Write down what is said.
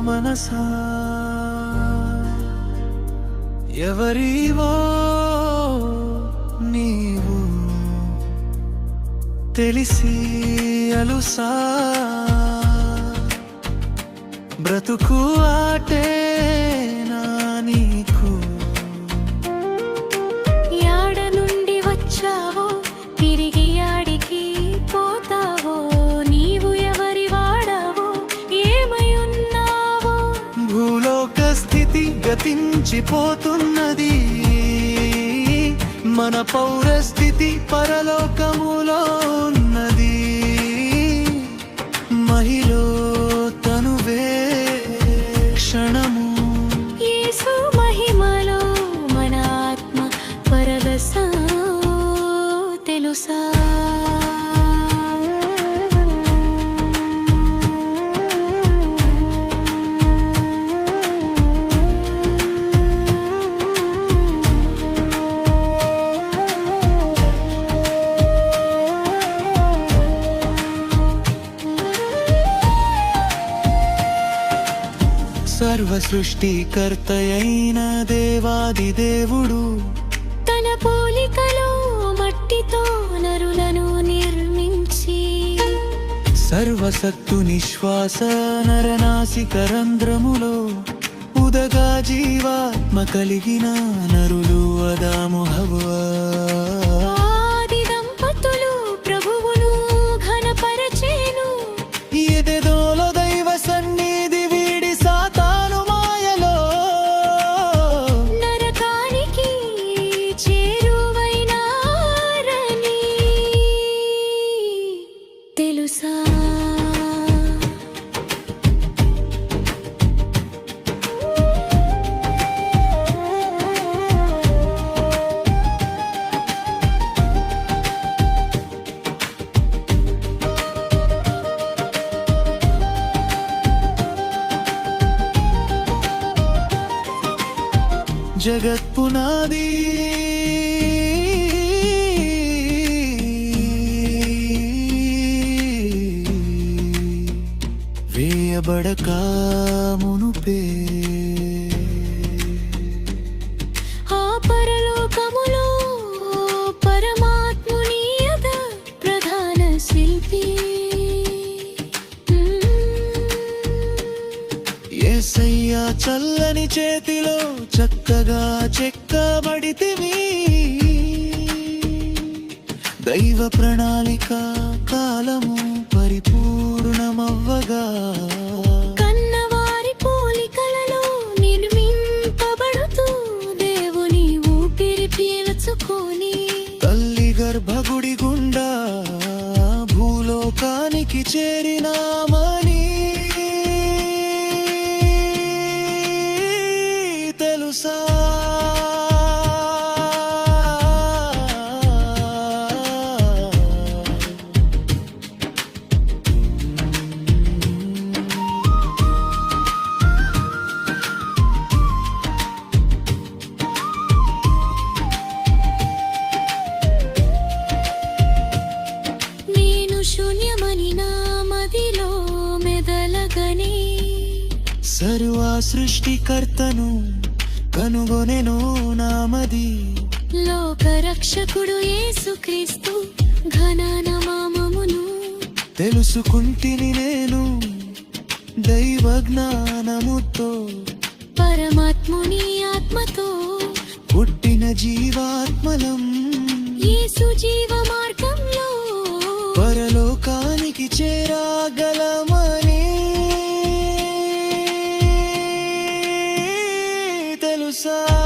మనసా? ఎవరివో నీవు? తెలిసి అలుసా? బ్రతుకు ఆటేనా? గతించిపోతున్నది మన పౌరస్థితి పరలోకములో సర్వ సృష్టికర్తయైన దేవాది దేవుడు. తన పోలికలో మట్టితో నరులను నిర్మించి సర్వసత్తుని శ్వాస నరనాసిక రంధ్రములో ఉదగా జీవాత్మ కలిగిన నరులు అదాము ఆది దంపతులు ప్రభువును ఘనపరచేను. ఎదెదోలో జగత్పునాది ఏసయ్యా చల్లని చేతిలో చక్కగా చెక్కబడితివి. దైవ ప్రణాళిక కాలము పరిపూర్ణమవ్వగా. కన్నవారి పోలికలలో నిర్మింపబడుతూ దేవుని ఊపిరి పీల్చుకొని. తల్లి గర్భగుడి గుండా భూలోకానికి చేరినామని సర్వ సృష్టికర్తను కనుగొనెను నామది. లోక రక్షకుడు యేసుక్రీస్తు ఘన నమామమును తెలుసుకుంటిని నేను దైవ జ్ఞానముతో. పరమాత్ముని ఆత్మతో పుట్టిన జీవాత్మలం. యేసు జీవ you